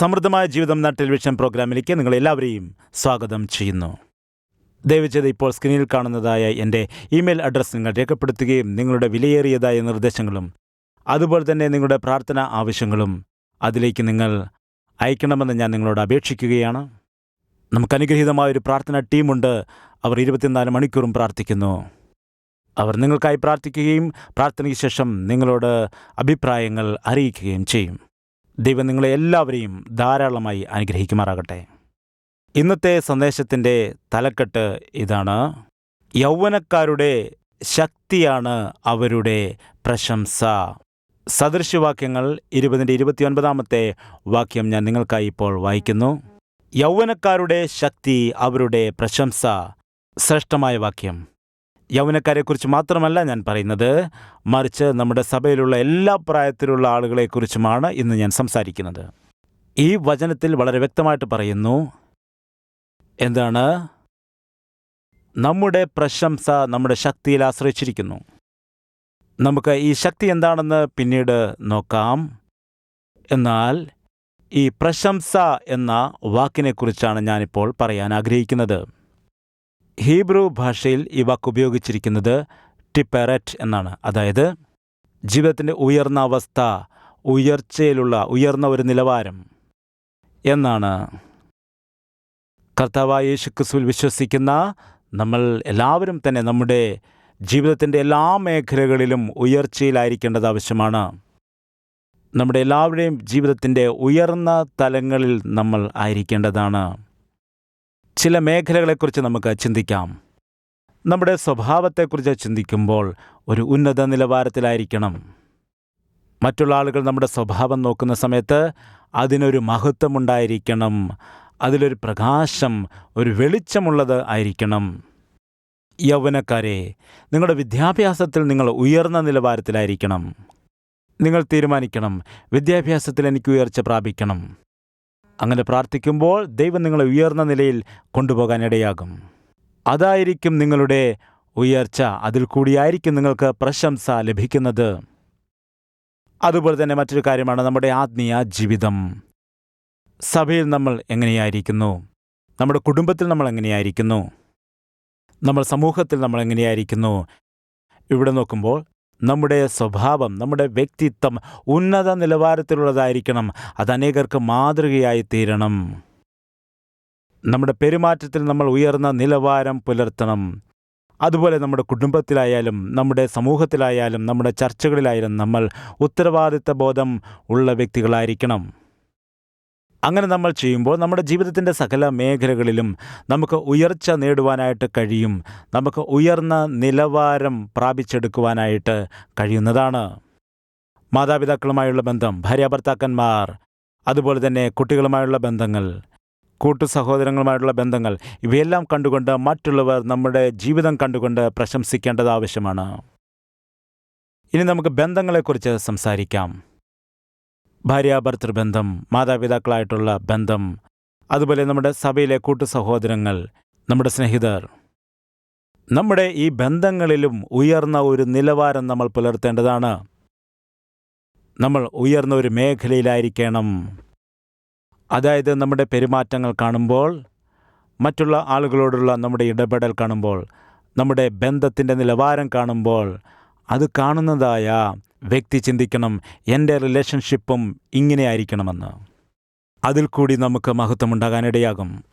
സമൃദ്ധമായ ജീവിതം എന്ന ടെലിവിഷൻ പ്രോഗ്രാമിലേക്ക് നിങ്ങൾ എല്ലാവരെയും സ്വാഗതം ചെയ്യുന്നു. ദയവചെയ്ത് ഇപ്പോൾ സ്ക്രീനിൽ കാണുന്നതായ എന്റെ ഇമെയിൽ അഡ്രസ്സ് നിങ്ങൾ രേഖപ്പെടുത്തുകയും നിങ്ങളുടെ വിലയേറിയതായ നിർദ്ദേശങ്ങളും അതുപോലെ തന്നെ നിങ്ങളുടെ പ്രാർത്ഥന ആവശ്യങ്ങളും അതിലേക്ക് നിങ്ങൾ അയക്കണമെന്ന് ഞാൻ നിങ്ങളോട് അപേക്ഷിക്കുകയാണ്. നമുക്ക് അനുഗ്രഹീതമായ ഒരു പ്രാർത്ഥന ടീമുണ്ട്. അവർ ഇരുപത്തിനാല് മണിക്കൂറും പ്രാർത്ഥിക്കുന്നു. അവർ നിങ്ങൾക്കായി പ്രാർത്ഥിക്കുകയും പ്രാർത്ഥനയ്ക്ക് ശേഷം നിങ്ങളോട് അഭിപ്രായങ്ങൾ അറിയിക്കുകയും ചെയ്യും. ദൈവം നിങ്ങളെ എല്ലാവരെയും ധാരാളമായി അനുഗ്രഹിക്കുമാറാകട്ടെ. ഇന്നത്തെ സന്ദേശത്തിന്റെ തലക്കെട്ട് ഇതാണ്. യൗവനക്കാരുടെ ശക്തിയാണ് അവരുടെ പ്രശംസ. സദൃശ്യവാക്യങ്ങൾ ഇരുപതിന്റെ ഇരുപത്തിയൊൻപതാമത്തെ വാക്യം ഞാൻ നിങ്ങൾക്കായി ഇപ്പോൾ വായിക്കുന്നു. യൗവനക്കാരുടെ ശക്തി അവരുടെ പ്രശംസ. ശ്രേഷ്ഠമായ വാക്യം. യൗവനക്കാരെക്കുറിച്ച് മാത്രമല്ല ഞാൻ പറയുന്നത്. മറിച്ച് നമ്മുടെ സഭയിലുള്ള എല്ലാ പ്രായത്തിലുള്ള ആളുകളെക്കുറിച്ചുമാണ് ഇന്ന് ഞാൻ സംസാരിക്കുന്നത്. ഈ വചനത്തിൽ വളരെ വ്യക്തമായിട്ട് പറയുന്നു. എന്താണ്? നമ്മുടെ പ്രശംസ നമ്മുടെ ശക്തിയിൽ ആശ്രയിച്ചിരിക്കുന്നു. നമുക്ക് ഈ ശക്തി എന്താണെന്ന് പിന്നീട് നോക്കാം. എന്നാൽ ഈ പ്രശംസ എന്ന വാക്കിനെക്കുറിച്ചാണ് ഞാനിപ്പോൾ പറയാൻ ആഗ്രഹിക്കുന്നത്. ഹീബ്രു ഭാഷയിൽ ഈ വാക്ക് ഉപയോഗിച്ചിരിക്കുന്നത് ടിപ്പററ്റ് എന്നാണ്. അതായത് ജീവിതത്തിന്റെ ഉയർന്ന അവസ്ഥ ഉയർച്ചയിലുള്ള ഉയർന്ന ഒരു നിലവാരം എന്നാണ്. കർത്താവായ യേശുക്രിസ്തുവിൽ വിശ്വസിക്കുന്ന നമ്മൾ എല്ലാവരും തന്നെ നമ്മുടെ ജീവിതത്തിന്റെ എല്ലാ മേഖലകളിലും ഉയർച്ചയിലായിരിക്കേണ്ടത് ആവശ്യമാണ്. നമ്മുടെ എല്ലാവരുടെയും ജീവിതത്തിന്റെ ഉയർന്ന തലങ്ങളിൽ നമ്മൾ ആയിരിക്കേണ്ടതാണ്. ചില മേഖലകളെക്കുറിച്ച് നമുക്ക് ചിന്തിക്കാം. നമ്മുടെ സ്വഭാവത്തെക്കുറിച്ച് ചിന്തിക്കുമ്പോൾ ഒരു ഉന്നത നിലവാരത്തിലായിരിക്കണം. മറ്റുള്ള ആളുകൾ നമ്മുടെ സ്വഭാവം നോക്കുന്ന സമയത്ത് അതിനൊരു മഹത്വമുണ്ടായിരിക്കണം. അതിലൊരു പ്രകാശം ഒരു വെളിച്ചമുള്ളത് ആയിരിക്കണം. യൗവനക്കാരെ നിങ്ങളുടെ വിദ്യാഭ്യാസത്തിൽ നിങ്ങൾ ഉയർന്ന നിലവാരത്തിലായിരിക്കണം. നിങ്ങൾ തീരുമാനിക്കണം വിദ്യാഭ്യാസത്തിൽ എനിക്ക് ഉയർച്ച പ്രാപിക്കണം. അങ്ങനെ പ്രാർത്ഥിക്കുമ്പോൾ ദൈവം നിങ്ങളെ ഉയർന്ന നിലയിൽ കൊണ്ടുപോകാൻ ഇടയാകും. അതായിരിക്കും നിങ്ങളുടെ ഉയർച്ച. അതിൽ കൂടിയായിരിക്കും നിങ്ങൾക്ക് പ്രശംസ ലഭിക്കുന്നത്. അതുപോലെ തന്നെ മറ്റൊരു കാര്യമാണ് നമ്മുടെ ആത്മീയ ജീവിതം. സഭയിൽ നമ്മൾ എങ്ങനെയായിരിക്കുന്നു? നമ്മുടെ കുടുംബത്തിൽ നമ്മൾ എങ്ങനെയായിരിക്കുന്നു? നമ്മൾ സമൂഹത്തിൽ നമ്മൾ എങ്ങനെയായിരിക്കുന്നു? ഇവിടെ നോക്കുമ്പോൾ നമ്മുടെ സ്വഭാവം നമ്മുടെ വ്യക്തിത്വം ഉന്നത നിലവാരത്തിലുള്ളതായിരിക്കണം. അത് അനേകർക്ക് മാതൃകയായി തീരണം. നമ്മുടെ പെരുമാറ്റത്തിൽ നമ്മൾ ഉയർന്ന നിലവാരം പുലർത്തണം. അതുപോലെ നമ്മുടെ കുടുംബത്തിലായാലും നമ്മുടെ സമൂഹത്തിലായാലും നമ്മുടെ ചർച്ചകളിലായാലും നമ്മൾ ഉത്തരവാദിത്ത ബോധം ഉള്ള വ്യക്തികളായിരിക്കണം. അങ്ങനെ നമ്മൾ ചെയ്യുമ്പോൾ നമ്മുടെ ജീവിതത്തിന്റെ സകല മേഖലകളിലും നമുക്ക് ഉയർച്ച നേടുവാനായിട്ട് കഴിയും. നമുക്ക് ഉയർന്ന നിലവാരം പ്രാപിച്ചെടുക്കുവാനായിട്ട് കഴിയുന്നതാണ്. മാതാപിതാക്കളുമായുള്ള ബന്ധം ഭാര്യാഭർത്താക്കന്മാർ അതുപോലെ തന്നെ കുട്ടികളുമായുള്ള ബന്ധങ്ങൾ കൂട്ടു സഹോദരങ്ങളുമായുള്ള ബന്ധങ്ങൾ ഇവയെല്ലാം കണ്ടുകൊണ്ട് മറ്റുള്ളവർ നമ്മുടെ ജീവിതം കണ്ടുകൊണ്ട് പ്രശംസിക്കേണ്ടത് ആവശ്യമാണ്. ഇനി നമുക്ക് ബന്ധങ്ങളെക്കുറിച്ച് സംസാരിക്കാം. ഭാര്യാഭർത്തൃബന്ധം മാതാപിതാക്കളായിട്ടുള്ള ബന്ധം അതുപോലെ നമ്മുടെ സഭയിലെ കൂട്ടു സഹോദരങ്ങൾ നമ്മുടെ സ്നേഹിതർ. നമ്മുടെ ഈ ബന്ധങ്ങളിലും ഉയർന്ന ഒരു നിലവാരം നമ്മൾ പുലർത്തേണ്ടതാണ്. നമ്മൾ ഉയർന്ന ഒരു മേഖലയിലായിരിക്കണം. അതായത് നമ്മുടെ പെരുമാറ്റങ്ങൾ കാണുമ്പോൾ മറ്റുള്ള ആളുകളോടുള്ള നമ്മുടെ ഇടപെടൽ കാണുമ്പോൾ നമ്മുടെ ബന്ധത്തിന്റെ നിലവാരം കാണുമ്പോൾ അത് കാണുന്നതായ വ്യക്തി ചിന്തിക്കണം എന്റെ റിലേഷൻഷിപ്പും ഇങ്ങനെ ആയിരിക്കണമെന്ന് അതിൽ കൂടി നമുക്ക് മഹത്വമുണ്ടാകാനിടയാകും.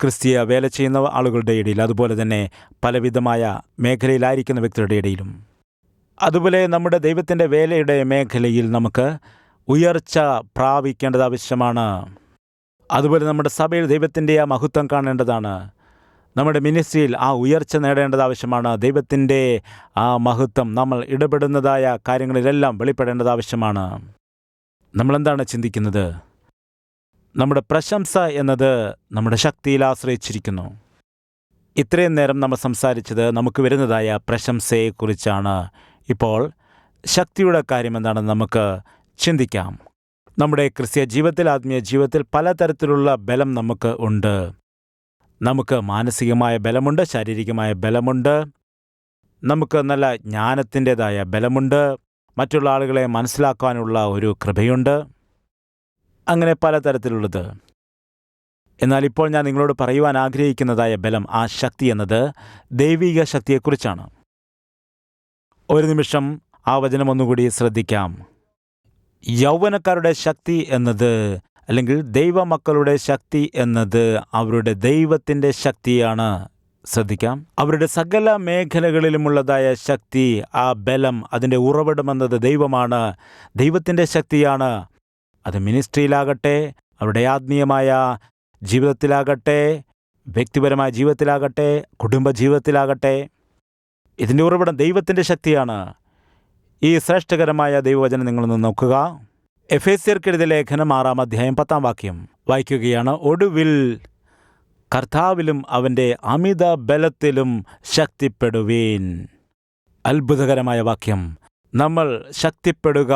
ക്രിസ്തീയ വേല ചെയ്യുന്ന ആളുകളുടെ ഇടയിൽ അതുപോലെ തന്നെ പലവിധമായ മേഖലയിലായിരിക്കുന്ന വ്യക്തികളുടെ ഇടയിലും. അതുപോലെ നമ്മുടെ ദൈവത്തിന്റെ വേലയുടെ മേഖലയിൽ നമുക്ക് ഉയർച്ച പ്രാപിക്കേണ്ടത് ആവശ്യമാണ്. അതുപോലെ നമ്മുടെ സഭയിൽ ദൈവത്തിന്റെ ആ മഹത്വം കാണേണ്ടതാണ്. നമ്മുടെ മിനിസ്ട്രിയിൽ ആ ഉയർച്ച നേടേണ്ടത് ആവശ്യമാണ്. ദൈവത്തിന്റെ ആ മഹത്വം നമ്മൾ ഇടപെടുന്നതായ കാര്യങ്ങളിലെല്ലാം വെളിപ്പെടേണ്ടത് ആവശ്യമാണ്. നമ്മളെന്താണ് ചിന്തിക്കുന്നത്? നമ്മുടെ പ്രശംസ എന്നത് നമ്മുടെ ശക്തിയിൽ ആശ്രയിച്ചിരിക്കുന്നു. ഇത്രയും നേരം നമ്മൾ സംസാരിച്ചത് നമുക്ക് വരുന്നതായ പ്രശംസയെക്കുറിച്ചാണ്. ഇപ്പോൾ ശക്തിയുടെ കാര്യം എന്താണെന്ന് നമുക്ക് ചിന്തിക്കാം. നമ്മുടെ ക്രിസ്തീയ ജീവിതത്തിൽ ആത്മീയ ജീവിതത്തിൽ പലതരത്തിലുള്ള ബലം നമുക്ക് ഉണ്ട്. നമുക്ക് മാനസികമായ ബലമുണ്ട് ശാരീരികമായ ബലമുണ്ട്. നമുക്ക് നല്ല ജ്ഞാനത്തിന്റെതായ ബലമുണ്ട്. മറ്റുള്ള ആളുകളെ മനസ്സിലാക്കാനുള്ള ഒരു കൃപയുണ്ട്. അങ്ങനെ പലതരത്തിലുള്ളത്. എന്നാൽ ഇപ്പോൾ ഞാൻ നിങ്ങളോട് പറയുവാൻ ആഗ്രഹിക്കുന്നതായ ബലം ആ ശക്തി എന്നത് ദൈവിക ശക്തിയെക്കുറിച്ചാണ്. ഒരു നിമിഷം ആ വചനം ഒന്നുകൂടി ശ്രദ്ധിക്കാം. യൗവനക്കാരുടെ ശക്തി എന്നത് അല്ലെങ്കിൽ ദൈവമക്കളുടെ ശക്തി എന്നത് അവരുടെ ദൈവത്തിന്റെ ശക്തിയാണ്. ശ്രദ്ധിക്കാം. അവരുടെ സകല മേഖലകളിലുമുള്ളതായ ശക്തി ആ ബലം അതിന്റെ ഉറവിടമെന്നത് ദൈവമാണ്. ദൈവത്തിന്റെ ശക്തിയാണ്. അത് മിനിസ്ട്രിയിലാകട്ടെ അവരുടെ ആത്മീയമായ ജീവിതത്തിലാകട്ടെ വ്യക്തിപരമായ ജീവിതത്തിലാകട്ടെ കുടുംബ ജീവിതത്തിലാകട്ടെ. ഇതിന്റെ ഉറവിടം ദൈവത്തിന്റെ ശക്തിയാണ്. ഈ ശ്രേഷ്ഠകരമായ ദൈവവചനം നിങ്ങളൊന്ന് നോക്കുക. എഫേസ്യർക്കെഴുതിയ ലേഖനം ആറാം അധ്യായം പത്താം വാക്യം. വായിക്കുകയാണ് ഒടുവിൽ കർത്താവിലും അവന്റെ അമിത ബലത്തിലും ശക്തിപ്പെടുവീൻ. അത്ഭുതകരമായ വാക്യം. നമ്മൾ ശക്തിപ്പെടുക.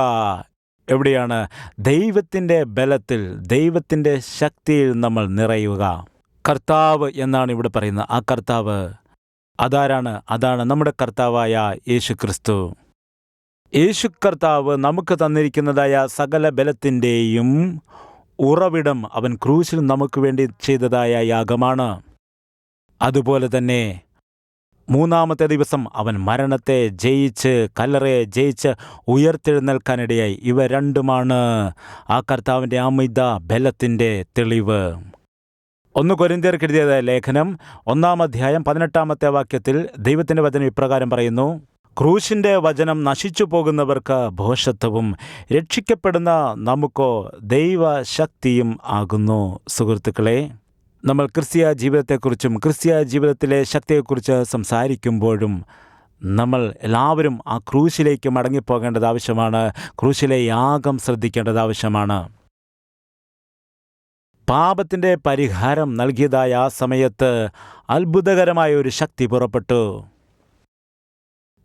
എവിടെയാണ്? ദൈവത്തിന്റെ ബലത്തിൽ ദൈവത്തിന്റെ ശക്തിയിൽ നമ്മൾ നിറയുക. കർത്താവ് എന്നാണ് ഇവിടെ പറയുന്നത്. ആ കർത്താവ് അതാരാണ്? അതാണ് നമ്മുടെ കർത്താവായ യേശു ക്രിസ്തു യേശു കർത്താവ് നമുക്ക് തന്നിരിക്കുന്നതായ സകല ബലത്തിന്റെയും ഉറവിടം അവൻ ക്രൂശിൽ നമുക്ക് വേണ്ടി ചെയ്തതായ യാഗമാണ്. അതുപോലെ തന്നെ മൂന്നാമത്തെ ദിവസം അവൻ മരണത്തെ ജയിച്ച് കല്ലറയെ ജയിച്ച് ഉയർത്തെഴുന്നേൽക്കാനിടയായി. ഇവ രണ്ടുമാണ് ആ കർത്താവിന്റെ അമിത ബലത്തിന്റെ തെളിവ്. ഒന്ന് കൊരിന്തിയർക്കെഴുതിയതായ ലേഖനം ഒന്നാം അധ്യായം പതിനെട്ടാമത്തെ വാക്യത്തിൽ ദൈവത്തിന്റെ വചനം ഇപ്രകാരം പറയുന്നു ക്രൂശിന്റെ വചനം നശിച്ചു പോകുന്നവർക്ക് ഭോഷത്വവും രക്ഷിക്കപ്പെടുന്ന നമുക്കോ ദൈവശക്തിയും ആകുന്നു. സുഹൃത്തുക്കളെ നമ്മൾ ക്രിസ്തീയ ജീവിതത്തെക്കുറിച്ചും ക്രിസ്തീയ ജീവിതത്തിലെ ശക്തിയെക്കുറിച്ച് സംസാരിക്കുമ്പോഴും നമ്മൾ എല്ലാവരും ആ ക്രൂശിലേക്ക് മടങ്ങിപ്പോകേണ്ടത് ആവശ്യമാണ്. ക്രൂശിലെ യാഗം ശ്രദ്ധിക്കേണ്ടത് ആവശ്യമാണ്. പാപത്തിന്റെ പരിഹാരം നൽകിയതായ ആ സമയത്ത് അത്ഭുതകരമായ ഒരു ശക്തി പുറപ്പെട്ടു.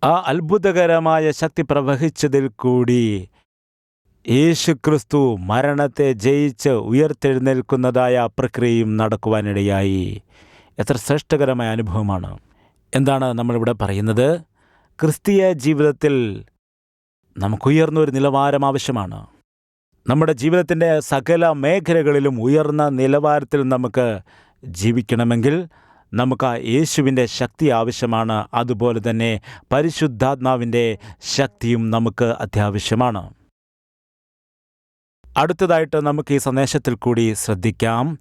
ആ അത്ഭുതകരമായ ശക്തി പ്രവഹിച്ചതിൽ കൂടി യേശുക്രിസ്തു മരണത്തെ ജയിച്ച് ഉയർത്തെഴുന്നേൽക്കുന്നതായ പ്രക്രിയയും നടക്കുവാനിടയായി. എത്ര ശ്രേഷ്ഠകരമായ അനുഭവമാണ്. എന്താണ് നമ്മളിവിടെ പറയുന്നത്? ക്രിസ്തീയ ജീവിതത്തിൽ നമുക്കുയർന്നൊരു നിലവാരം ആവശ്യമാണ്. നമ്മുടെ ജീവിതത്തിന്റെ സകല മേഖലകളിലും ഉയർന്ന നിലവാരത്തിൽ നമുക്ക് ജീവിക്കണമെങ്കിൽ നമുക്ക് യേശുവിന്റെ ശക്തി ആവശ്യമാണ്. അതുപോലെ തന്നെ പരിശുദ്ധാത്മാവിന്റെ ശക്തിയും നമുക്ക് അത്യാവശ്യമാണ്. അടുത്തതായിട്ട് നമുക്ക് ഈ സന്ദേശത്തിൽ കൂടി ശ്രദ്ധിക്കാം.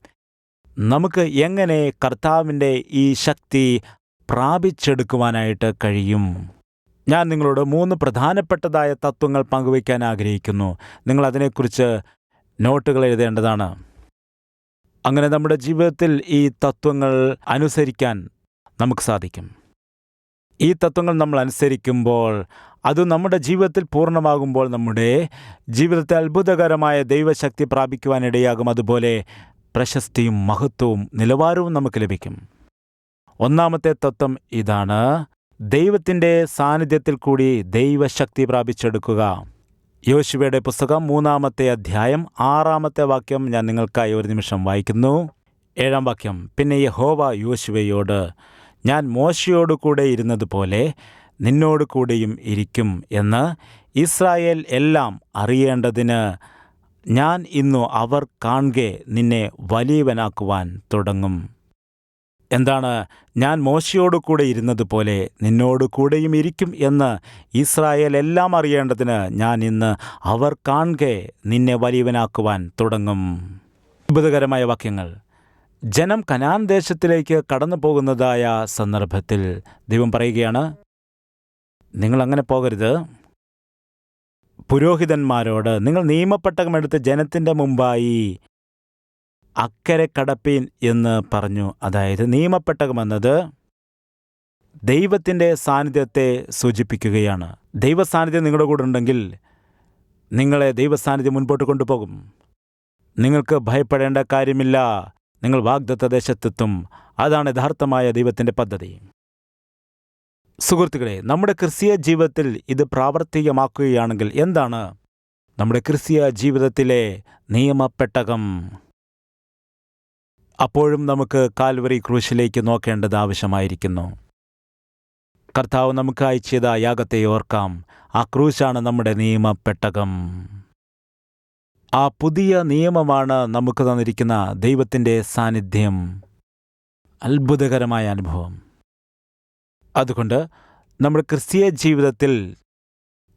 നമുക്ക് എങ്ങനെ കർത്താവിന്റെ ഈ ശക്തി പ്രാപിച്ചെടുക്കുവാനായിട്ട് കഴിയും? ഞാൻ നിങ്ങളോട് മൂന്ന് പ്രധാനപ്പെട്ടതായ തത്വങ്ങൾ പങ്കുവയ്ക്കാൻ ആഗ്രഹിക്കുന്നു. നിങ്ങൾ അതിനെക്കുറിച്ച് നോട്ടുകൾ എഴുതേണ്ടതാണ്. അങ്ങനെ നമ്മുടെ ജീവിതത്തിൽ ഈ തത്വങ്ങൾ അനുസരിക്കാൻ നമുക്ക് സാധിക്കും. ഈ തത്വങ്ങൾ നമ്മൾ അനുസരിക്കുമ്പോൾ അത് നമ്മുടെ ജീവിതത്തിൽ പൂർണമാകുമ്പോൾ നമ്മുടെ ജീവിതത്തെ അത്ഭുതകരമായ ദൈവശക്തി പ്രാപിക്കുവാനിടയാകും. അതുപോലെ പ്രശസ്തിയും മഹത്വവും നിലവാരവും നമുക്ക് ലഭിക്കും. ഒന്നാമത്തെ തത്വം ഇതാണ്. ദൈവത്തിന്റെ സാന്നിധ്യത്തിൽ കൂടി ദൈവശക്തി പ്രാപിച്ചെടുക്കുക. യോശുവയുടെ പുസ്തകം മൂന്നാമത്തെ അധ്യായം ആറാമത്തെ വാക്യം ഞാൻ നിങ്ങൾക്കായി ഒരു നിമിഷം വായിക്കുന്നു. ഏഴാം വാക്യം പിന്നെ യഹോവ യോശുവയോട് ഞാൻ മോശയോട് കൂടെ ഇരുന്നതുപോലെ നിന്നോട് കൂടെയും ഇരിക്കും എന്ന് ഇസ്രായേൽ എല്ലാം അറിയേണ്ടതിന് ഞാൻ ഇന്നു അവർ കാണുകെ നിന്നെ വലിയവനാക്കുവാൻ തുടങ്ങും. എന്താണ്? ഞാൻ മോശയോട് കൂടെ ഇരുന്നതുപോലെ നിന്നോട് കൂടെയും ഇരിക്കും എന്ന് ഇസ്രായേൽ എല്ലാം അറിയേണ്ടതിന് ഞാൻ ഇന്ന് അവർ കാണുക നിന്നെ വലിയവനാക്കുവാൻ തുടങ്ങും. അത്ഭുതകരമായ വാക്യങ്ങൾ. ജനം കനാൻ ദേശത്തിലേക്ക് കടന്നു പോകുന്നതായ സന്ദർഭത്തിൽ ദൈവം പറയുകയാണ് നിങ്ങൾ അങ്ങനെ പോകരുത്. പുരോഹിതന്മാരോട് നിങ്ങൾ നിയമപ്പെട്ടകമെടുത്ത് ജനത്തിന്റെ മുമ്പായി അക്കരെ കടപ്പീൻ എന്ന് പറഞ്ഞു. അതായത് നിയമപ്പെട്ടകം എന്നത് ദൈവത്തിന്റെ സാന്നിധ്യത്തെ സൂചിപ്പിക്കുകയാണ്. ദൈവസാന്നിധ്യം നിങ്ങളുടെ കൂടെ ഉണ്ടെങ്കിൽ നിങ്ങളെ ദൈവസാന്നിധ്യം മുൻപോട്ട് കൊണ്ടുപോകും. നിങ്ങൾക്ക് ഭയപ്പെടേണ്ട കാര്യമില്ല. നിങ്ങൾ വാഗ്ദത്ത ദേശത്തെത്തും. അതാണ് യഥാർത്ഥമായ ദൈവത്തിന്റെ പദ്ധതി. സുഹൃത്തുക്കളെ നമ്മുടെ ക്രിസ്തീയ ജീവിതത്തിൽ ഇത് പ്രാവർത്തികമാക്കുകയാണെങ്കിൽ എന്താണ്? നമ്മുടെ ക്രിസ്തീയ ജീവിതത്തിലെ നിയമപ്പെട്ടകം അപ്പോഴും നമുക്ക് കാൽവറി ക്രൂശിലേക്ക് നോക്കേണ്ടത് ആവശ്യമായിരിക്കുന്നു. കർത്താവ് നമുക്ക് അയച്ചത് യാഗത്തെ ഓർക്കാം. ആ ക്രൂശാണ് നമ്മുടെ നിയമപ്പെട്ടകം. ആ പുതിയ നിയമമാണ് നമുക്ക് തന്നിരിക്കുന്ന ദൈവത്തിന്റെ സാന്നിധ്യം. അത്ഭുതകരമായ അനുഭവം. അതുകൊണ്ട് നമ്മുടെ ക്രിസ്തീയ ജീവിതത്തിൽ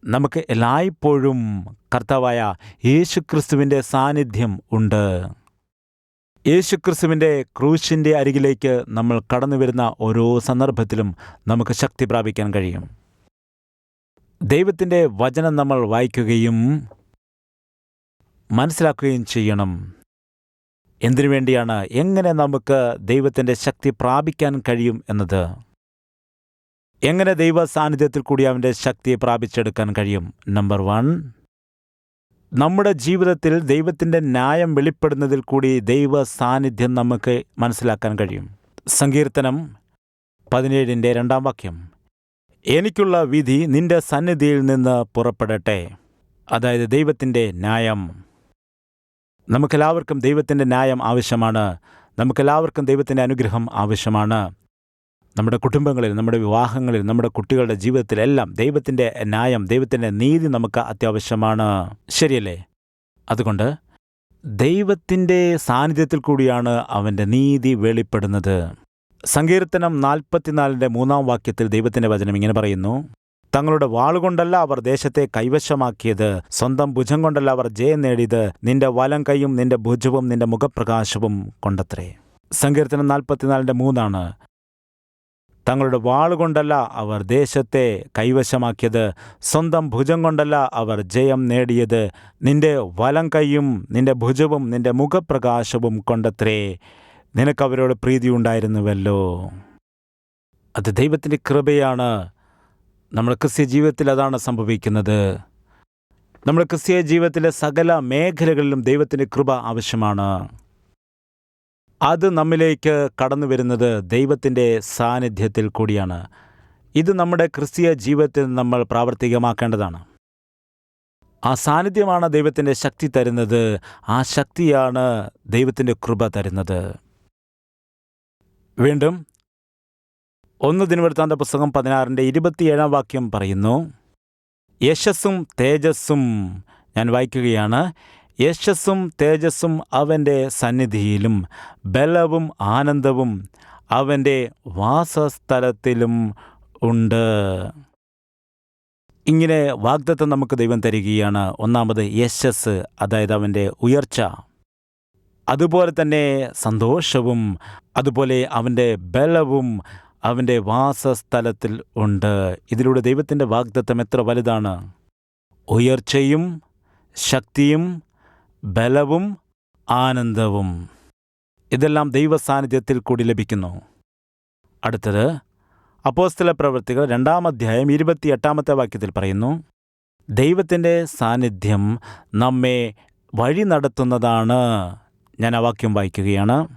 നമുക്ക് എല്ലായ്പ്പോഴും കർത്താവായ യേശുക്രിസ്തുവിന്റെ സാന്നിധ്യം ഉണ്ട്. യേശുക്രിസ്തുവിന്റെ ക്രൂശിന്റെ അരികിലേക്ക് നമ്മൾ കടന്നു വരുന്ന ഓരോ സന്ദർഭത്തിലും നമുക്ക് ശക്തി പ്രാപിക്കാൻ കഴിയും. ദൈവത്തിന്റെ വചനം നമ്മൾ വായിക്കുകയും മനസ്സിലാക്കുകയും ചെയ്യണം. എന്തിനു വേണ്ടിയാണ് എങ്ങനെ നമുക്ക് ദൈവത്തിന്റെ ശക്തി പ്രാപിക്കാൻ കഴിയും എന്നത്? എങ്ങനെ ദൈവ സാന്നിധ്യത്തിൽ കൂടി അവന്റെ ശക്തിയെ പ്രാപിച്ചെടുക്കാൻ കഴിയും? നമ്പർ വൺ നമ്മുടെ ജീവിതത്തിൽ ദൈവത്തിന്റെ ന്യായം വെളിപ്പെടുന്നതിൽ കൂടി ദൈവ സാന്നിധ്യം നമുക്ക് മനസ്സിലാക്കാൻ കഴിയും. സങ്കീർത്തനം പതിനേഴിന്റെ രണ്ടാം വാക്യം. എനിക്കുള്ള വിധി നിന്റെ സന്നിധിയിൽ നിന്ന് പുറപ്പെടട്ടെ. അതായത് ദൈവത്തിന്റെ ന്യായം. നമുക്കെല്ലാവർക്കും ദൈവത്തിന്റെ ന്യായം ആവശ്യമാണ്. നമുക്കെല്ലാവർക്കും ദൈവത്തിന്റെ അനുഗ്രഹം ആവശ്യമാണ്. നമ്മുടെ കുടുംബങ്ങളിൽ നമ്മുടെ വിവാഹങ്ങളിൽ നമ്മുടെ കുട്ടികളുടെ ജീവിതത്തിലെല്ലാം ദൈവത്തിന്റെ ന്യായം ദൈവത്തിന്റെ നീതി നമുക്ക് അത്യാവശ്യമാണ്. ശരിയല്ലേ? അതുകൊണ്ട് ദൈവത്തിന്റെ സാന്നിധ്യത്തിൽ കൂടിയാണ് അവന്റെ നീതി വെളിപ്പെടുന്നത്. സങ്കീർത്തനം നാൽപ്പത്തിനാലിന്റെ മൂന്നാം വാക്യത്തിൽ ദൈവത്തിന്റെ വചനം ഇങ്ങനെ പറയുന്നു തങ്ങളുടെ വാളുകൊണ്ടല്ല അവർ ദേശത്തെ കൈവശമാക്കിയത് സ്വന്തം ഭുജം കൊണ്ടല്ല അവർ ജയം നേടിയത് നിന്റെ വലം കൈയും നിന്റെ ഭുജവും നിന്റെ മുഖപ്രകാശവും കൊണ്ടത്രേ. സങ്കീർത്തനം നാൽപ്പത്തിനാലിന്റെ മൂന്നാണ് തങ്ങളുടെ വാളുകൊണ്ടല്ല അവർ ദേശത്തെ കൈവശമാക്കിയത് സ്വന്തം ഭുജം കൊണ്ടല്ല അവർ ജയം നേടിയത്. നിന്റെ വലം കൈയും നിന്റെ ഭുജവും നിന്റെ മുഖപ്രകാശവും കൊണ്ടത്രേ. നിനക്കവരോട് പ്രീതി ഉണ്ടായിരുന്നുവല്ലോ. അത് ദൈവത്തിന്റെ കൃപയാണ്. നമ്മൾ ക്രിസ്ത്യ ജീവിതത്തിൽ അതാണ് സംഭവിക്കുന്നത്. നമ്മുടെ ക്രിസ്തീയ ജീവിതത്തിലെ സകല മേഖലകളിലും ദൈവത്തിന്റെ കൃപ ആവശ്യമാണ്. അത് നമ്മിലേക്ക് കടന്നു വരുന്നത് ദൈവത്തിന്റെ സാന്നിധ്യത്തിൽ കൂടിയാണ്. ഇത് നമ്മുടെ ക്രിസ്തീയ ജീവിതത്തിൽ നമ്മൾ പ്രാവർത്തികമാക്കേണ്ടതാണ്. ആ സാന്നിധ്യമാണ് ദൈവത്തിന്റെ ശക്തി തരുന്നത്. ആ ശക്തിയാണ് ദൈവത്തിന്റെ കൃപ തരുന്നത്. വീണ്ടും ഒന്ന് ദിനവൃത്താന്ത പുസ്തകം പതിനാറിന്റെ ഇരുപത്തിയേഴാം വാക്യം പറയുന്നു യശസ്സും തേജസ്സും ഞാൻ വായിക്കുകയാണ്. യശസ്സും തേജസ്സും അവന്റെ സന്നിധിയിലും ബലവും ആനന്ദവും അവന്റെ വാസസ്ഥലത്തിലും ഉണ്ട്. ഇങ്ങനെ വാഗ്ദത്തം നമുക്ക് ദൈവം തരികയാണ്. ഒന്നാമത് യശസ് അതായത് അവന്റെ ഉയർച്ച. അതുപോലെ തന്നെ സന്തോഷവും അതുപോലെ അവന്റെ ബലവും അവന്റെ വാസസ്ഥലത്തിൽ ഉണ്ട്. ഇതിലൂടെ ദൈവത്തിന്റെ വാഗ്ദത്തം എത്ര വലുതാണ്? ഉയർച്ചയും ശക്തിയും ബലവും ആനന്ദവും. ഇതെല്ലാം ദൈവസാന്നിധ്യത്തിൽ കൂടി ലഭിക്കുന്നു. അടുത്തത് അപ്പോസ്തല പ്രവൃത്തികൾ രണ്ടാം അധ്യായം ഇരുപത്തിയെട്ടാമത്തെ വാക്യത്തിൽ പറയുന്നു ദൈവത്തിന്റെ സാന്നിധ്യം നമ്മെ വഴി നടത്തുന്നതാണ്. ഞാൻ ആ വാക്യം വായിക്കുകയാണ്.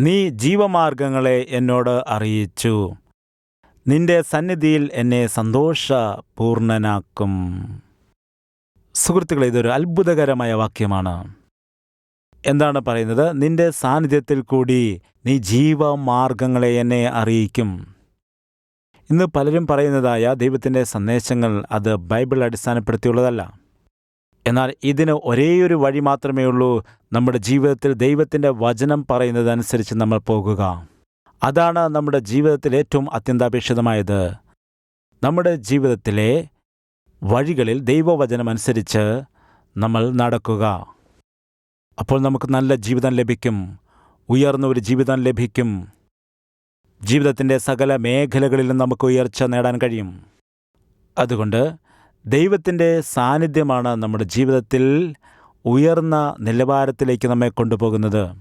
നീ ജീവമാർഗങ്ങളെ എന്നോട് അറിയിച്ചു. നിന്റെ സന്നിധിയിൽ എന്നെ സന്തോഷപൂർണനാക്കും. സുഹൃത്തുക്കളെ ഇതൊരു അത്ഭുതകരമായ വാക്യമാണ്. എന്താണ് പറയുന്നത്? നിന്റെ സാന്നിധ്യത്തിൽ കൂടി നീ ജീവമാർഗങ്ങളെ എന്നെ അറിയിക്കും. ഇന്ന് പലരും പറയുന്നതായ ദൈവത്തിന്റെ സന്ദേശങ്ങൾ അത് ബൈബിൾ അടിസ്ഥാനപ്പെടുത്തിയുള്ളതല്ല. എന്നാൽ ഇതിന് ഒരേയൊരു വഴി മാത്രമേ ഉള്ളൂ. നമ്മുടെ ജീവിതത്തിൽ ദൈവത്തിന്റെ വചനം പറയുന്നതനുസരിച്ച് നമ്മൾ പോകുക. അതാണ് നമ്മുടെ ജീവിതത്തിൽ ഏറ്റവും അത്യന്താപേക്ഷിതമായത്. നമ്മുടെ ജീവിതത്തിലെ വഴികളിൽ ദൈവവചനമനുസരിച്ച് നമ്മൾ നടക്കുക. അപ്പോൾ നമുക്ക് നല്ല ജീവിതം ലഭിക്കും. ഉയർന്ന ഒരു ജീവിതം ലഭിക്കും. ജീവിതത്തിന്റെ സകല മേഖലകളിലും നമുക്ക് ഉയർച്ച നേടാൻ കഴിയും. അതുകൊണ്ട് ദൈവത്തിന്റെ സാന്നിധ്യമാണ് നമ്മുടെ ജീവിതത്തിൽ ഉയർന്ന നിലവാരത്തിലേക്ക് നമ്മെ കൊണ്ടുപോകുന്നത്.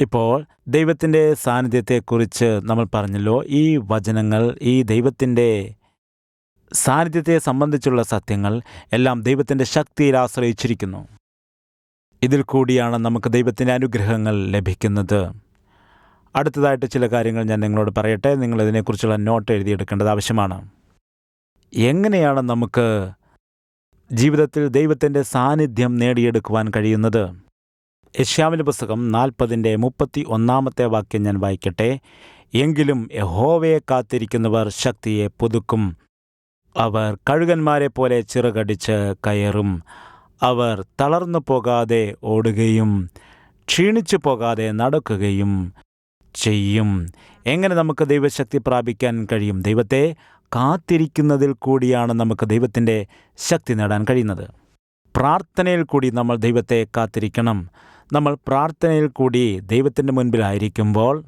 ഇപ്പോൾ ദൈവത്തിന്റെ സാന്നിധ്യത്തെക്കുറിച്ച് നമ്മൾ പറഞ്ഞല്ലോ ഈ വചനങ്ങൾ ഈ ദൈവത്തിന്റെ സാന്നിധ്യത്തെ സംബന്ധിച്ചുള്ള സത്യങ്ങൾ എല്ലാം ദൈവത്തിന്റെ ശക്തിയിൽ ആശ്രയിച്ചിരിക്കുന്നു. ഇതിൽ കൂടിയാണ് നമുക്ക് ദൈവത്തിന്റെ അനുഗ്രഹങ്ങൾ ലഭിക്കുന്നത്. അടുത്തതായിട്ട് ചില കാര്യങ്ങൾ ഞാൻ നിങ്ങളോട് പറയട്ടെ. നിങ്ങൾ ഇതിനെക്കുറിച്ചുള്ള നോട്ട് എഴുതിയെടുക്കേണ്ടത് ആവശ്യമാണ്. എങ്ങനെയാണ് നമുക്ക് ജീവിതത്തിൽ ദൈവത്തിന്റെ സാന്നിധ്യം നേടിയെടുക്കുവാൻ കഴിയുന്നത്? യശ്യാമിന്റെ പുസ്തകം നാൽപ്പതിന്റെ മുപ്പത്തി ഒന്നാമത്തെ വാക്യം ഞാൻ വായിക്കട്ടെ. എങ്കിലും യഹോവയെ കാത്തിരിക്കുന്നവർ ശക്തിയെ പുതുക്കും. അവർ കഴുകന്മാരെ പോലെ ചിറകടിച്ച് കയറും. അവർ തളർന്നു പോകാതെ ഓടുകയും ക്ഷീണിച്ചു പോകാതെ നടക്കുകയും ചെയ്യും. എങ്ങനെ നമുക്ക് ദൈവശക്തി പ്രാപിക്കാൻ കഴിയും? ദൈവത്തെ കാത്തിരിക്കുന്നതിൽ കൂടിയാണ് നമുക്ക് ദൈവത്തിന്റെ ശക്തി നേടാൻ കഴിയുന്നത്. പ്രാർത്ഥനയിൽ കൂടി നമ്മൾ ദൈവത്തെ കാത്തിരിക്കണം. നമ്മൾ പ്രാർത്ഥനയിൽ കൂടി ദൈവത്തിന്റെ മുൻപിലായിരിക്കുമ്പോൾ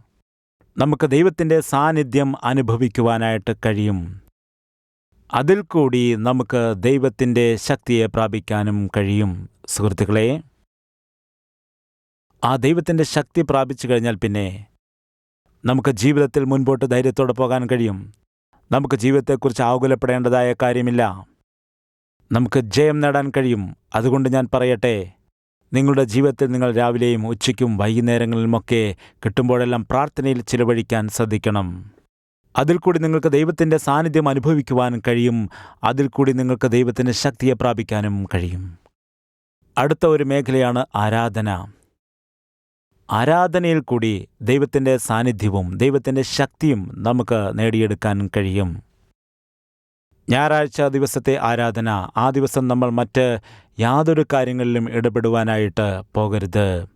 നമുക്ക് ദൈവത്തിന്റെ സാന്നിധ്യം അനുഭവിക്കുവാനായിട്ട് കഴിയും. അതിൽ കൂടി നമുക്ക് ദൈവത്തിന്റെ ശക്തിയെ പ്രാപിക്കാനും കഴിയും. സുഹൃത്തുക്കളെ ആ ദൈവത്തിന്റെ ശക്തി പ്രാപിച്ചു കഴിഞ്ഞാൽ പിന്നെ നമുക്ക് ജീവിതത്തിൽ മുൻപോട്ട് ധൈര്യത്തോടെ പോകാൻ കഴിയും. നമുക്ക് ജീവിതത്തെക്കുറിച്ച് ആകുലപ്പെടേണ്ടതായ കാര്യമില്ല. നമുക്ക് ജയം നേടാൻ കഴിയും. അതുകൊണ്ട് ഞാൻ പറയട്ടെ നിങ്ങളുടെ ജീവിതത്തിൽ നിങ്ങൾ രാവിലെയും ഉച്ചയ്ക്കും വൈകുന്നേരങ്ങളിലുമൊക്കെ കിട്ടുമ്പോഴെല്ലാം പ്രാർത്ഥനയിൽ ചിലവഴിക്കാൻ ശ്രദ്ധിക്കണം. അതിൽ കൂടി നിങ്ങൾക്ക് ദൈവത്തിന്റെ സാന്നിധ്യം അനുഭവിക്കുവാനും കഴിയും. അതിൽ കൂടി നിങ്ങൾക്ക് ദൈവത്തിന്റെ ശക്തിയെ പ്രാപിക്കാനും കഴിയും. അടുത്ത ഒരു മേഖലയാണ് ആരാധന. ആരാധനയിൽ കൂടി ദൈവത്തിന്റെ സാന്നിധ്യവും ദൈവത്തിന്റെ ശക്തിയും നമുക്ക് നേടിയെടുക്കാൻ കഴിയും. ഞായറാഴ്ച ദിവസത്തെ ആരാധന. ആ ദിവസം നമ്മൾ മറ്റ് യാതൊരു കാര്യങ്ങളിലും ഇടപെടുവാനായിട്ട് പോകരുത്.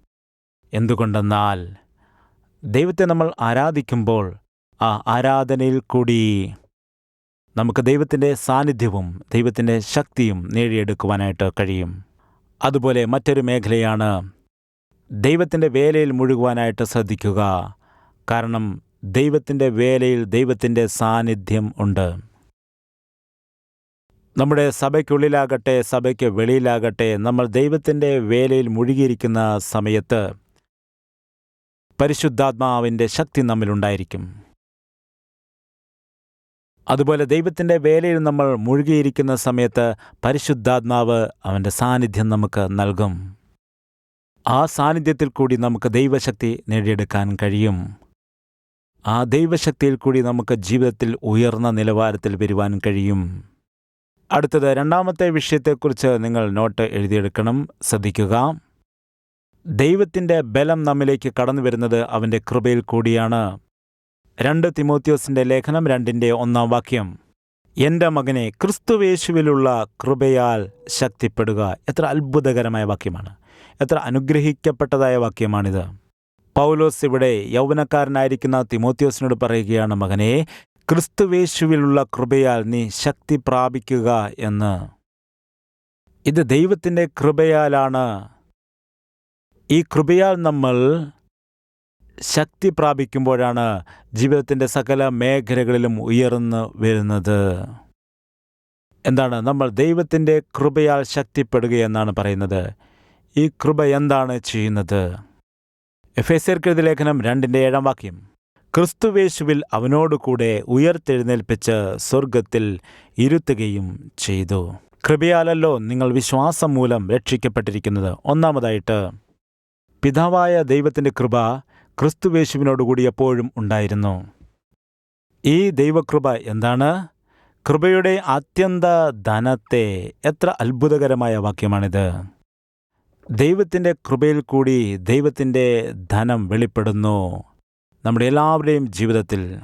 എന്തുകൊണ്ടെന്നാൽ ദൈവത്തെ നമ്മൾ ആരാധിക്കുമ്പോൾ ആ ആരാധനയിൽ കൂടി നമുക്ക് ദൈവത്തിന്റെ സാന്നിധ്യവും ദൈവത്തിന്റെ ശക്തിയും നേടിയെടുക്കുവാനായിട്ട് കഴിയും. അതുപോലെ മറ്റൊരു മേഖലയാണ് ദൈവത്തിന്റെ വേലയിൽ മുഴുകുവാനായിട്ട് ശ്രദ്ധിക്കുക. കാരണം ദൈവത്തിന്റെ വേലയിൽ ദൈവത്തിന്റെ സാന്നിധ്യം ഉണ്ട്. നമ്മുടെ സഭയ്ക്കുള്ളിലാകട്ടെ സഭയ്ക്ക് വെളിയിലാകട്ടെ നമ്മൾ ദൈവത്തിന്റെ വേലയിൽ മുഴുകിയിരിക്കുന്ന സമയത്ത് പരിശുദ്ധാത്മാവിന്റെ ശക്തി നമ്മിലുണ്ടായിരിക്കും. അതുപോലെ ദൈവത്തിന്റെ വേലയിൽ നമ്മൾ മുഴുകിയിരിക്കുന്ന സമയത്ത് പരിശുദ്ധാത്മാവ് അവന്റെ സാന്നിധ്യം നമുക്ക് നൽകും. ആ സാന്നിധ്യത്തിൽ കൂടി നമുക്ക് ദൈവശക്തി നേടിയെടുക്കാൻ കഴിയും. ആ ദൈവശക്തിയിൽ കൂടി നമുക്ക് ജീവിതത്തിൽ ഉയർന്ന നിലവാരത്തിൽ വരുവാൻ കഴിയും. അടുത്തത് രണ്ടാമത്തെ വിഷയത്തെക്കുറിച്ച് നിങ്ങൾ നോട്ട് എഴുതിയെടുക്കണം. ശ്രദ്ധിക്കുക. ദൈവത്തിന്റെ ബലം നമ്മിലേക്ക് കടന്നു വരുന്നത് അവന്റെ കൃപയിൽ കൂടിയാണ്. രണ്ട് തിമോത്യോസിന്റെ ലേഖനം രണ്ടിന്റെ ഒന്നാം വാക്യം. എന്റെ മകനെ ക്രിസ്തുവേശുവിലുള്ള കൃപയാൽ ശക്തിപ്പെടുക. എത്ര അത്ഭുതകരമായ വാക്യമാണ്. എത്ര അനുഗ്രഹിക്കപ്പെട്ടതായ വാക്യമാണിത്. പൗലോസ് ഇവിടെ യൗവനക്കാരനായിരിക്കുന്ന തിമോത്യോസിനോട് പറയുകയാണ് മകനെ ക്രിസ്തുവേശുവിലുള്ള കൃപയാൽ നീ ശക്തി പ്രാപിക്കുക എന്ന്. ഇത് ദൈവത്തിന്റെ കൃപയാലാണ്. ഈ കൃപയാൽ നമ്മൾ ശക്തി പ്രാപിക്കുമ്പോഴാണ് ജീവിതത്തിന്റെ സകല മേഖലകളിലും ഉയർന്നു വരുന്നത്. എന്താണ്? നമ്മൾ ദൈവത്തിന്റെ കൃപയാൽ ശക്തിപ്പെടുകയെന്നാണ് പറയുന്നത്. ഈ കൃപ എന്താണ് ചെയ്യുന്നത്? എഫ് എസ് എർക്കെഴുതി ലേഖനം രണ്ടിന്റെ ഏഴാം വാക്യം. ക്രിസ്തുവേശുവിൽ അവനോടുകൂടെ ഉയർത്തെഴുന്നേൽപ്പിച്ച് സ്വർഗത്തിൽ ഇരുത്തുകയും ചെയ്തു. കൃപയാലല്ലോ നിങ്ങൾ വിശ്വാസം മൂലം രക്ഷിക്കപ്പെട്ടിരിക്കുന്നത്. ഒന്നാമതായിട്ട് പിതാവായ ദൈവത്തിന്റെ കൃപ ക്രിസ്തുവേശുവിനോടുകൂടി എപ്പോഴും ഉണ്ടായിരുന്നു. ഈ ദൈവകൃപ എന്താണ്? കൃപയുടെ അത്യന്ത ധനത്തെ എത്ര അത്ഭുതകരമായ വാക്യമാണിത്. ദൈവത്തിന്റെ കൃപയിൽ കൂടി ദൈവത്തിന്റെ ധനം വെളിപ്പെടുന്നു നമ്മുടെ എല്ലാവരുടെയും ജീവിതത്തിൽ.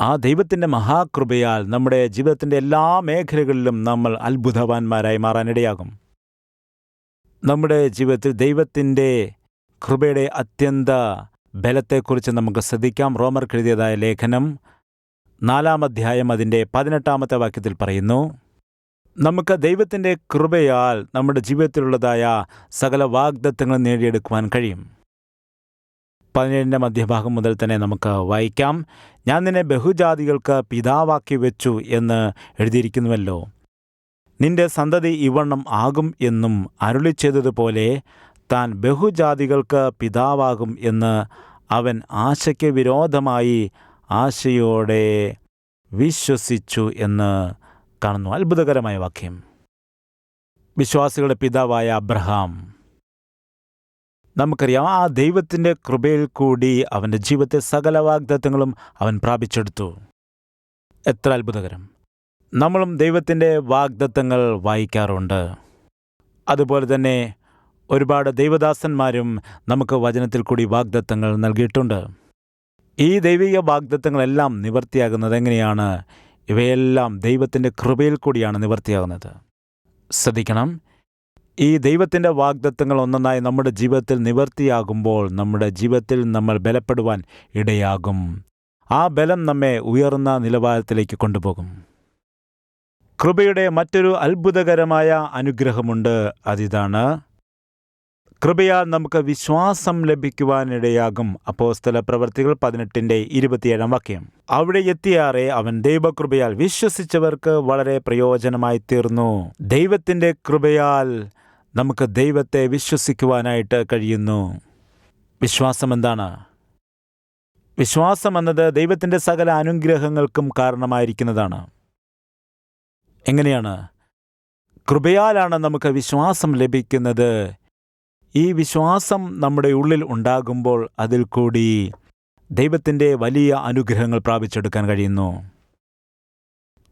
ആ ദൈവത്തിന്റെ മഹാകൃപയാൽ നമ്മുടെ ജീവിതത്തിന്റെ എല്ലാ മേഖലകളിലും നമ്മൾ അത്ഭുതവാന്മാരായി മാറാനിടയാകും. നമ്മുടെ ജീവിതത്തിൽ ദൈവത്തിന്റെ കൃപയുടെ അത്യന്ത ബലത്തെക്കുറിച്ച് നമുക്ക് ശ്രദ്ധിക്കാം. റോമർ എഴുതിയതായ ലേഖനം നാലാം അധ്യായം അതിന്റെ പതിനെട്ടാമത്തെ വാക്യത്തിൽ പറയുന്നു നമുക്ക് ദൈവത്തിന്റെ കൃപയാൽ നമ്മുടെ ജീവിതത്തിലുള്ളതായ സകല വാഗ്ദത്തങ്ങൾ നേടിയെടുക്കുവാൻ കഴിയും. പതിനേഴിന്റെ മധ്യഭാഗം മുതൽ തന്നെ നമുക്ക് വായിക്കാം ഞാൻ നിന്നെ ബഹുജാതികൾക്ക് പിതാവാക്കി വെച്ചു എന്ന് എഴുതിയിരിക്കുന്നുവല്ലോ. നിന്റെ സന്തതി ഇവണ്ണം ആകും എന്നും അരുളി ചെയ്തതുപോലെ താൻ ബഹുജാതികൾക്ക് പിതാവാകും എന്ന് അവൻ ആശയ്ക്ക് വിരോധമായി ആശയോടെ വിശ്വസിച്ചു എന്ന് കാണുന്നു. അത്ഭുതകരമായ വാക്യം. വിശ്വാസികളുടെ പിതാവായ അബ്രഹാം. നമുക്കറിയാം ആ ദൈവത്തിന്റെ കൃപയിൽ കൂടി അവന്റെ ജീവിതത്തെ സകല വാഗ്ദത്തങ്ങളും അവൻ പ്രാപിച്ചെടുത്തു. എത്ര അത്ഭുതകരം. നമ്മളും ദൈവത്തിന്റെ വാഗ്ദത്തങ്ങൾ വായിക്കാറുണ്ട്. അതുപോലെ തന്നെ ഒരുപാട് ദൈവദാസന്മാരും നമുക്ക് വചനത്തിൽ കൂടി വാഗ്ദത്തങ്ങൾ നൽകിയിട്ടുണ്ട്. ഈ ദൈവിക വാഗ്ദത്തങ്ങളെല്ലാം നിവർത്തിയാകുന്നത് എങ്ങനെയാണ്? ഇവയെല്ലാം ദൈവത്തിന്റെ കൃപയിൽ കൂടിയാണ് നിവർത്തിയാകുന്നത്. ശ്രദ്ധിക്കണം. ഈ ദൈവത്തിന്റെ വാഗ്ദത്തങ്ങൾ ഒന്നൊന്നായി നമ്മുടെ ജീവിതത്തിൽ നിവർത്തിയാകുമ്പോൾ നമ്മുടെ ജീവിതത്തിൽ നമ്മൾ ബലപ്പെടുവാൻ ഇടയാകും. ആ ബലം നമ്മെ ഉയർന്ന നിലവാരത്തിലേക്ക് കൊണ്ടുപോകും. കൃപയുടെ മറ്റൊരു അത്ഭുതകരമായ അനുഗ്രഹമുണ്ട്. അതിതാണ് കൃപയാൽ നമുക്ക് വിശ്വാസം ലഭിക്കുവാനിടയാകും. അപ്പോസ്തല പ്രവർത്തികൾ പതിനെട്ടിന്റെ ഇരുപത്തിയേഴാം വാക്യം. അവിടെ എത്തിയാറെ അവൻ ദൈവകൃപയാൽ വിശ്വസിച്ചവർക്ക് വളരെ പ്രയോജനമായി തീർന്നു. ദൈവത്തിന്റെ കൃപയാൽ നമുക്ക് ദൈവത്തെ വിശ്വസിക്കുവാനായിട്ട് കഴിയുന്നു. വിശ്വാസം എന്താണ്? വിശ്വാസം എന്നത് ദൈവത്തിന്റെ സകല അനുഗ്രഹങ്ങൾക്കും കാരണമായിരിക്കുന്നതാണ്. എങ്ങനെയാണ്? കൃപയാലാണ് നമുക്ക് വിശ്വാസം ലഭിക്കുന്നത്. ഈ വിശ്വാസം നമ്മുടെ ഉള്ളിൽ ഉണ്ടാകുമ്പോൾ അതിൽ കൂടി ദൈവത്തിന്റെ വലിയ അനുഗ്രഹങ്ങൾ പ്രാപിച്ചെടുക്കാൻ കഴിയുന്നു.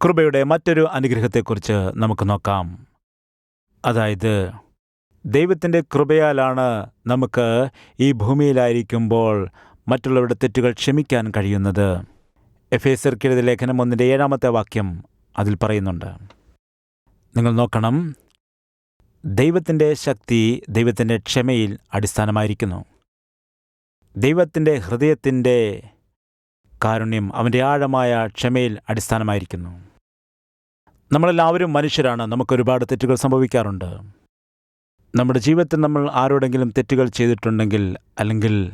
കൃപയുടെ മറ്റൊരു അനുഗ്രഹത്തെക്കുറിച്ച് നമുക്ക് നോക്കാം. അതായത് ദൈവത്തിന്റെ കൃപയാലാണ് നമുക്ക് ഈ ഭൂമിയിലായിരിക്കുമ്പോൾ മറ്റുള്ളവരുടെ തെറ്റുകൾ ക്ഷമിക്കാൻ കഴിയുന്നത്. എഫ് എസ് ലേഖനം ഒന്നിന്റെ ഏഴാമത്തെ വാക്യം അതിൽ പറയുന്നുണ്ട്. നിങ്ങൾ നോക്കണം. ദൈവത്തിന്റെ ശക്തി ദൈവത്തിന്റെ ക്ഷമയിൽ അടിസ്ഥാനമായിരിക്കുന്നു. ദൈവത്തിന്റെ ഹൃദയത്തിന്റെ കാരുണ്യം അവന്റെ ആഴമായ ക്ഷമയിൽ അടിസ്ഥാനമായിരിക്കുന്നു. നമ്മളെല്ലാവരും മനുഷ്യരാണ്. നമുക്കൊരുപാട് തെറ്റുകൾ സംഭവിക്കാറുണ്ട്. നമ്മുടെ ജീവിതത്തിൽ നമ്മൾ ആരോടെങ്കിലും തെറ്റുകൾ ചെയ്തിട്ടുണ്ടെങ്കിൽ അല്ലെങ്കിൽ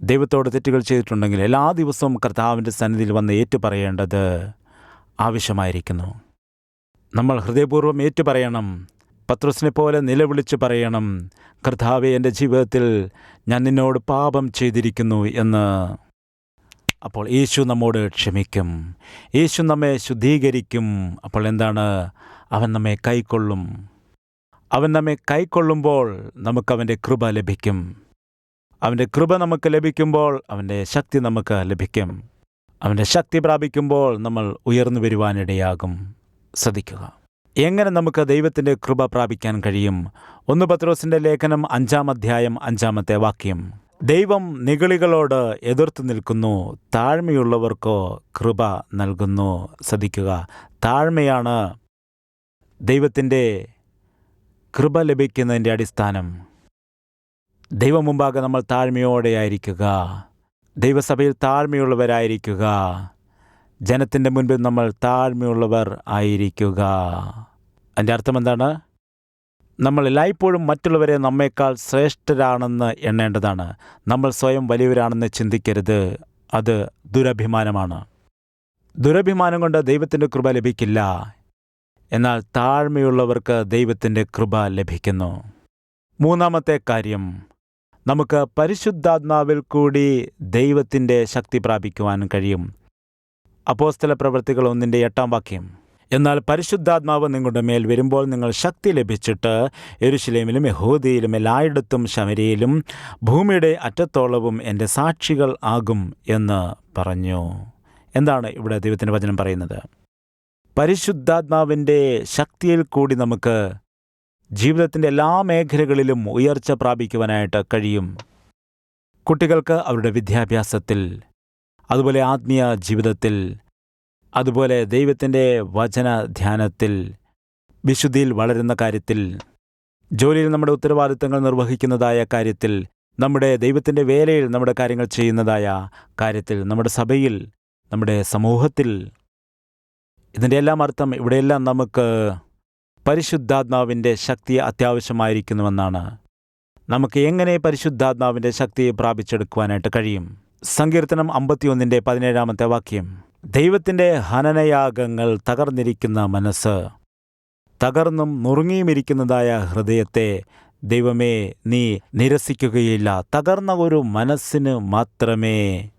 ദൈവത്തോട് തെറ്റുകൾ ചെയ്തിട്ടുണ്ടെങ്കിൽ എല്ലാ ദിവസവും കർത്താവിന്റെ സന്നിധിയിൽ വന്ന് ഏറ്റുപറയേണ്ടത് ആവശ്യമായിരിക്കുന്നു. നമ്മൾ ഹൃദയപൂർവം ഏറ്റുപറയണം. പത്രോസിനെ പോലെ നിലവിളിച്ച് പറയണം കർത്താവെ എന്റെ ജീവിതത്തിൽ ഞാൻ നിന്നോട് പാപം ചെയ്തിരിക്കുന്നു എന്ന്. അപ്പോൾ യേശു നമ്മോട് ക്ഷമിക്കും. യേശു നമ്മെ ശുദ്ധീകരിക്കും. അപ്പോൾ എന്താണ്? അവൻ നമ്മെ കൈക്കൊള്ളും. അവൻ നമ്മെ കൈക്കൊള്ളുമ്പോൾ നമുക്കവന്റെ കൃപ ലഭിക്കും. അവന്റെ കൃപ നമുക്ക് ലഭിക്കുമ്പോൾ അവന്റെ ശക്തി നമുക്ക് ലഭിക്കും. അവന്റെ ശക്തി പ്രാപിക്കുമ്പോൾ നമ്മൾ ഉയർന്നു വരുവാനിടയാകും. ശ്രദ്ധിക്കുക. എങ്ങനെ നമുക്ക് ദൈവത്തിന്റെ കൃപ പ്രാപിക്കാൻ കഴിയും? ഒന്ന് പത്രോസിന്റെ ലേഖനം അഞ്ചാം അധ്യായം അഞ്ചാമത്തെ വാക്യം. ദൈവം നിഗളികളോട് എതിർത്തു നിൽക്കുന്നു താഴ്മയുള്ളവർക്കോ കൃപ നൽകുന്നു. ശ്രദ്ധിക്കുക താഴ്മയാണ് ദൈവത്തിന്റെ കൃപ ലഭിക്കുന്നതിന്റെ അടിസ്ഥാനം. ദൈവം മുമ്പാകെ നമ്മൾ താഴ്മയോടെയായിരിക്കുക. ദൈവസഭയിൽ താഴ്മയുള്ളവരായിരിക്കുക. ജനത്തിന്റെ മുൻപിൽ നമ്മൾ താഴ്മയുള്ളവർ ആയിരിക്കുക. അതിന്റെ അർത്ഥം എന്താണ്? നമ്മൾ എല്ലായ്പ്പോഴും മറ്റുള്ളവരെ നമ്മേക്കാൾ ശ്രേഷ്ഠരാണെന്ന് എണ്ണേണ്ടതാണ്. നമ്മൾ സ്വയം വലിയവരാണെന്ന് ചിന്തിക്കരുത്. അത് ദുരഭിമാനമാണ്. ദുരഭിമാനം കൊണ്ട് ദൈവത്തിന്റെ കൃപ ലഭിക്കില്ല. എന്നാൽ താഴ്മയുള്ളവർക്ക് ദൈവത്തിന്റെ കൃപ ലഭിക്കുന്നു. മൂന്നാമത്തെ കാര്യം നമുക്ക് പരിശുദ്ധാത്മാവിൽ കൂടി ദൈവത്തിന്റെ ശക്തി പ്രാപിക്കുവാൻ കഴിയും. അപ്പോസ്തല പ്രവൃത്തികൾ ഒന്നിന്റെ എട്ടാം വാക്യം. എന്നാൽ പരിശുദ്ധാത്മാവ് നിങ്ങളുടെ മേൽ വരുമ്പോൾ നിങ്ങൾ ശക്തി ലഭിച്ചിട്ട് എരുശിലേമിലും യഹൂദിയിലും എല്ലായിടത്തും ശമരിയിലും ഭൂമിയുടെ അറ്റത്തോളവും എന്റെ സാക്ഷികൾ ആകും എന്ന് പറഞ്ഞു. എന്താണ് ഇവിടെ ദൈവത്തിന്റെ വചനം പറയുന്നത്? പരിശുദ്ധാത്മാവിന്റെ ശക്തിയിൽ കൂടി നമുക്ക് ജീവിതത്തിന്റെ എല്ലാ മേഖലകളിലും ഉയർച്ച പ്രാപിക്കുവാനായിട്ട് കഴിയും. കുട്ടികൾക്ക് അവരുടെ വിദ്യാഭ്യാസത്തിൽ അതുപോലെ ആത്മീയ ജീവിതത്തിൽ അതുപോലെ ദൈവത്തിന്റെ വചന ധ്യാനത്തിൽ വിശുദ്ധിയിൽ വളരുന്ന കാര്യത്തിൽ ജോലിയിൽ നമ്മുടെ ഉത്തരവാദിത്തങ്ങൾ നിർവഹിക്കുന്നതായ കാര്യത്തിൽ നമ്മുടെ ദൈവത്തിന്റെ വേലയിൽ നമ്മുടെ കാര്യങ്ങൾ ചെയ്യുന്നതായ കാര്യത്തിൽ നമ്മുടെ സഭയിൽ നമ്മുടെ സമൂഹത്തിൽ. ഇതിന്റെ എല്ലാം അർത്ഥം ഇവിടെയെല്ലാം നമുക്ക് പരിശുദ്ധാത്മാവിന്റെ ശക്തി അത്യാവശ്യമായിരിക്കുന്നുവെന്നാണ്. നമുക്ക് എങ്ങനെ പരിശുദ്ധാത്മാവിന്റെ ശക്തിയെ പ്രാപിച്ചെടുക്കുവാനായിട്ട് കഴിയും? സങ്കീർത്തനം അമ്പത്തിയൊന്നിന്റെ പതിനേഴാമത്തെ വാക്യം. ദൈവത്തിന്റെ ഹനനയാഗങ്ങൾ തകർന്നിരിക്കുന്ന മനസ്സ്. തകർന്നും നുറുങ്ങിയുമിരിക്കുന്നതായ ഹൃദയത്തെ ദൈവമേ നീ നിരസിക്കുകയില്ല. തകർന്ന ഒരു മനസ്സിന് മാത്രമേ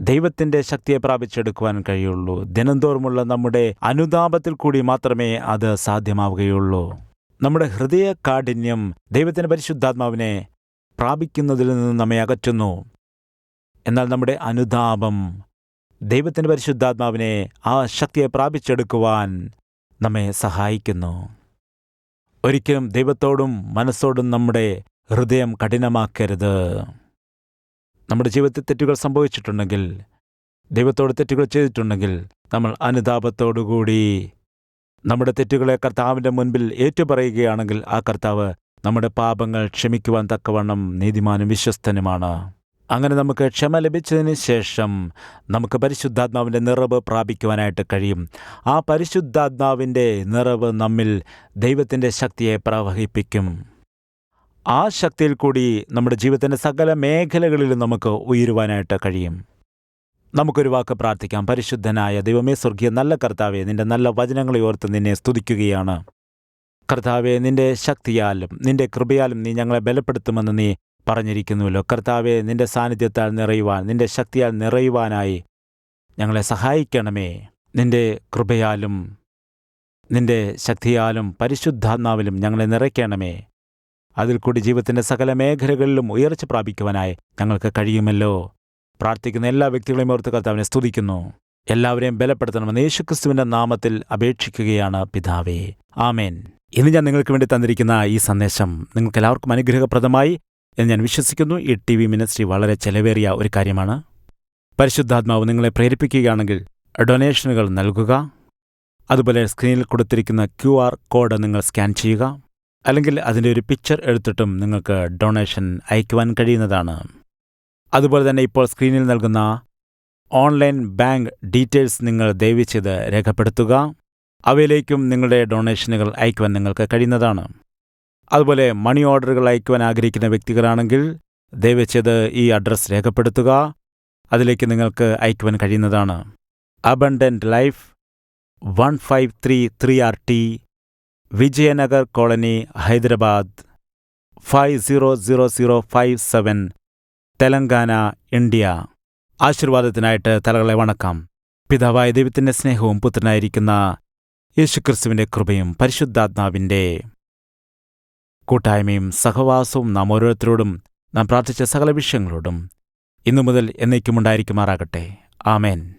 ദൈവത്തിന്റെ ശക്തിയെ പ്രാപിച്ചെടുക്കുവാൻ കഴിയുള്ളൂ. ദിനംതോറുമുള്ള നമ്മുടെ അനുതാപത്തിൽ കൂടി മാത്രമേ അത് സാധ്യമാവുകയുള്ളൂ. നമ്മുടെ ഹൃദയ കാഠിന്യം ദൈവത്തിന്റെ പരിശുദ്ധാത്മാവിനെ പ്രാപിക്കുന്നതിൽ നിന്ന് നമ്മെ അകറ്റുന്നു. എന്നാൽ നമ്മുടെ അനുതാപം ദൈവത്തിന്റെ പരിശുദ്ധാത്മാവിനെ ആ ശക്തിയെ പ്രാപിച്ചെടുക്കുവാൻ നമ്മെ സഹായിക്കുന്നു. ഒരിക്കലും ദൈവത്തോടും മനസ്സോടും നമ്മുടെ ഹൃദയം കഠിനമാക്കരുത്. നമ്മുടെ ജീവിതത്തിൽ തെറ്റുകൾ സംഭവിച്ചിട്ടുണ്ടെങ്കിൽ ദൈവത്തോട് തെറ്റുകൾ ചെയ്തിട്ടുണ്ടെങ്കിൽ നമ്മൾ അനുതാപത്തോടുകൂടി നമ്മുടെ തെറ്റുകളെ കർത്താവിന്റെ മുൻപിൽ ഏറ്റുപറയുകയാണെങ്കിൽ ആ കർത്താവ് നമ്മുടെ പാപങ്ങൾ ക്ഷമിക്കുവാൻ തക്കവണ്ണം നീതിമാനും വിശ്വസ്തനുമാണ്. അങ്ങനെ നമുക്ക് ക്ഷമ ലഭിച്ചതിന് ശേഷം നമുക്ക് പരിശുദ്ധാത്മാവിന്റെ നിറവ് പ്രാപിക്കുവാനായിട്ട് കഴിയും. ആ പരിശുദ്ധാത്മാവിന്റെ നിറവ് നമ്മിൽ ദൈവത്തിന്റെ ശക്തിയെ പ്രവഹിപ്പിക്കും. ആ ശക്തിയിൽ കൂടി നമ്മുടെ ജീവിതത്തിന്റെ സകല മേഖലകളിലും നമുക്ക് ഉയരുവാനായിട്ട് കഴിയും. നമുക്കൊരു വാക്ക് പ്രാർത്ഥിക്കാം. പരിശുദ്ധനായ ദൈവമേ സ്വർഗീയ നല്ല കർത്താവെ നിന്റെ നല്ല വചനങ്ങളെ ഓർത്ത് നിന്നെ സ്തുതിക്കുകയാണ്. കർത്താവെ നിന്റെ ശക്തിയാലും നിന്റെ കൃപയാലും നീ ഞങ്ങളെ ബലപ്പെടുത്തുമെന്ന് നീ പറഞ്ഞിരിക്കുന്നുവല്ലോ. കർത്താവെ നിന്റെ സാന്നിധ്യത്താൽ നിറയുവാൻ നിന്റെ ശക്തിയാൽ നിറയുവാനായി ഞങ്ങളെ സഹായിക്കണമേ. നിന്റെ കൃപയാലും നിന്റെ ശക്തിയാലും പരിശുദ്ധാത്മാവിലും ഞങ്ങളെ നിറയ്ക്കണമേ. അതിൽ കൂടി ജീവിതത്തിന്റെ സകല മേഖലകളിലും ഉയർച്ച പ്രാപിക്കുവാനായി ഞങ്ങൾക്ക് കഴിയുമല്ലോ. പ്രാർത്ഥിക്കുന്ന എല്ലാ വ്യക്തികളെയും ഓർത്ത് കർത്താവിനെ സ്തുതിക്കുന്നു. എല്ലാവരെയും ബലപ്പെടുത്തണമെന്ന് യേശുക്രിസ്തുവിന്റെ നാമത്തിൽ അപേക്ഷിക്കുകയാണ് പിതാവേ. ആമേൻ. ഇന്ന് ഞാൻ നിങ്ങൾക്ക് വേണ്ടി തന്നിരിക്കുന്ന ഈ സന്ദേശം നിങ്ങൾക്ക് എല്ലാവർക്കും അനുഗ്രഹപ്രദമായി എന്ന് ഞാൻ വിശ്വസിക്കുന്നു. ഈ ടി വി മിനിസ്ട്രി വളരെ ചെലവേറിയ ഒരു കാര്യമാണ്. പരിശുദ്ധാത്മാവ് നിങ്ങളെ പ്രേരിപ്പിക്കുകയാണെങ്കിൽ ഡൊണേഷനുകൾ നൽകുക. അതുപോലെ സ്ക്രീനിൽ കൊടുത്തിരിക്കുന്ന ക്യു ആർ കോഡ് നിങ്ങൾ സ്കാൻ ചെയ്യുക. അല്ലെങ്കിൽ അതിന്റെ ഒരു പിക്ചർ എടുത്തിട്ടും നിങ്ങൾക്ക് ഡൊണേഷൻ അയക്കുവാൻ കഴിയുന്നതാണ്. അതുപോലെ തന്നെ ഇപ്പോൾ സ്ക്രീനിൽ നൽകുന്ന ഓൺലൈൻ ബാങ്ക് ഡീറ്റെയിൽസ് നിങ്ങൾ ദയവ് ചെയ്ത് രേഖപ്പെടുത്തുക. അവയിലേക്കും നിങ്ങളുടെ ഡൊണേഷനുകൾ അയക്കുവാൻ നിങ്ങൾക്ക് കഴിയുന്നതാണ്. അതുപോലെ മണി ഓർഡറുകൾ അയക്കുവാൻ ആഗ്രഹിക്കുന്ന വ്യക്തികളാണെങ്കിൽ ദയവച്ചത് ഈ അഡ്രസ്സ് രേഖപ്പെടുത്തുക. അതിലേക്ക് നിങ്ങൾക്ക് അയക്കുവാൻ കഴിയുന്നതാണ്. Abundant life one five three three R T Vijayanagar colony Hyderabad five zero zero zero five seven Telangana India. ആശീർവാദത്തിനായിട്ട് തലകളെ വണക്കാം. പിതാവായ ദൈവത്തിന്റെ സ്നേഹവും പുത്രനായിരിക്കുന്ന യേശുക്രിസ്തുവിന്റെ കൃപയും പരിശുദ്ധാത്മാവിന്റെ കൂട്ടായ്മയും സഹവാസവും നാം ഓരോരുത്തരോടും നാം പ്രാർത്ഥിച്ച സകല വിഷയങ്ങളോടും ഇന്നു മുതൽ എന്നേക്കുമുണ്ടായിരിക്കുമാറാകട്ടെ. ആമേൻ.